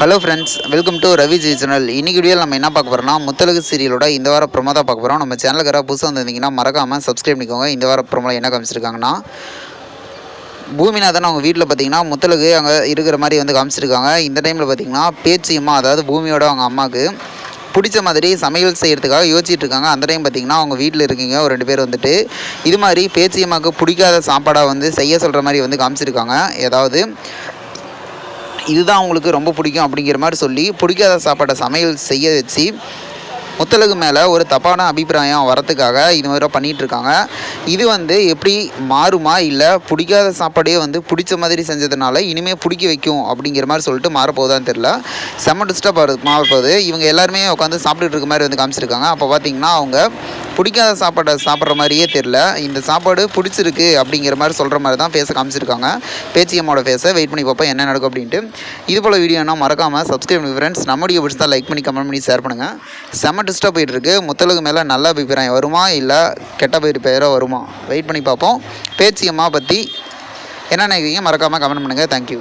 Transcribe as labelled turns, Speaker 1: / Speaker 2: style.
Speaker 1: Hello friends welcome to Ravi ji channel இன்றைக்கி video நம்ம என்ன பார்க்க போகிறோம்னா முத்தலகு சீரியலோட இந்த வாரம் ப்ரொமோ தான் பார்க்க போகிறோம் நம்ம சேனலுக்கு யாராவது புதுசாக வந்திருந்தீங்கன்னா மறக்காமல் சப்ஸ்கிரைப் பண்ணிக்கோங்க. இந்த வாரம் ப்ரொமோவில் என்ன காமிச்சிருக்காங்கன்னா பூமிநாதன் அவங்க வீட்டில் பார்த்தீங்கன்னா முத்தலகு அங்கே இருக்கிற மாதிரி வந்து காமிச்சிருக்காங்க. இந்த டைமில் பார்த்தீங்கன்னா பேச்சியம்மா அதாவது பூமியோட அவங்க அம்மாவுக்கு பிடிச்ச மாதிரி சமையல் செய்கிறதுக்காக யோசிச்சுட்டு இருக்காங்க. அந்த டைம் பார்த்திங்கன்னா அவங்க வீட்டில் இருக்கீங்க ஒரு ரெண்டு பேர் வந்துட்டு. இது மாதிரி பேச்சியம்மாவுக்கு பிடிக்காத சாப்பாடாக வந்து செய்ய சொல்கிற மாதிரி வந்து காமிச்சிருக்காங்க. ஏதாவது இதுதான் அவங்களுக்கு ரொம்ப பிடிக்கும் அப்படிங்கிற மாதிரி சொல்லி பிடிக்காத சாப்பாட்டை சமையல் செய்ய வச்சு முத்தலகு மேலே ஒரு தப்பான அபிப்பிராயம் வரத்துக்காக இது மாதிரி பண்ணிகிட்டு இருக்காங்க இது வந்து எப்படி மாறுமா இல்லை பிடிக்காத சாப்பாடே வந்து பிடிச்ச மாதிரி செஞ்சதுனால இனிமேல் பிடிக்க வைக்கும் அப்படிங்கிற மாதிரி சொல்லிட்டு மாறப்போகுதான்னு தெரில செம்ம டிஸ்டர்ப் மாறப்போகுது. இவங்க எல்லாருமே உட்காந்து சாப்பிட்டுட்டு இருக்க மாதிரி வந்து காமிச்சிருக்காங்க. அப்போ பார்த்தீங்கன்னா அவங்க பிடிக்காத சாப்பாடை சாப்பிட்ற மாதிரியே தெரில இந்த சாப்பாடு பிடிச்சிருக்கு அப்படிங்கிற மாதிரி சொல்கிற மாதிரி தான் ஃபேஸை காமிச்சிருக்காங்க. பேச்சியம்மோட ஃபேஸை வெயிட் பண்ணி பார்ப்போம் என்ன நடக்கும் அப்படின்ட்டு. இது போல் வீடியோனா மறக்காமல் சப்ஸ்கிரைப் ஃப்ரெண்ட்ஸ் நம்முடைய பிடிச்சி தான் லைக் பண்ணி கமெண்ட் பண்ணி ஷேர் பண்ணுங்கள் செம்ம டிஸ்டர்ப் போயிட்டு இருக்கு முத்தலுக்கு மேலே நல்ல அபிப்பிராயம் வருமா இல்லை கெட்ட பேர் பெயரோ வருமா? வெயிட் பண்ணி பார்ப்போம். பேச்சியம்மா பற்றி என்ன நினைக்கிறீங்க மறக்காமல் கமெண்ட் பண்ணுங்கள் தேங்க்யூ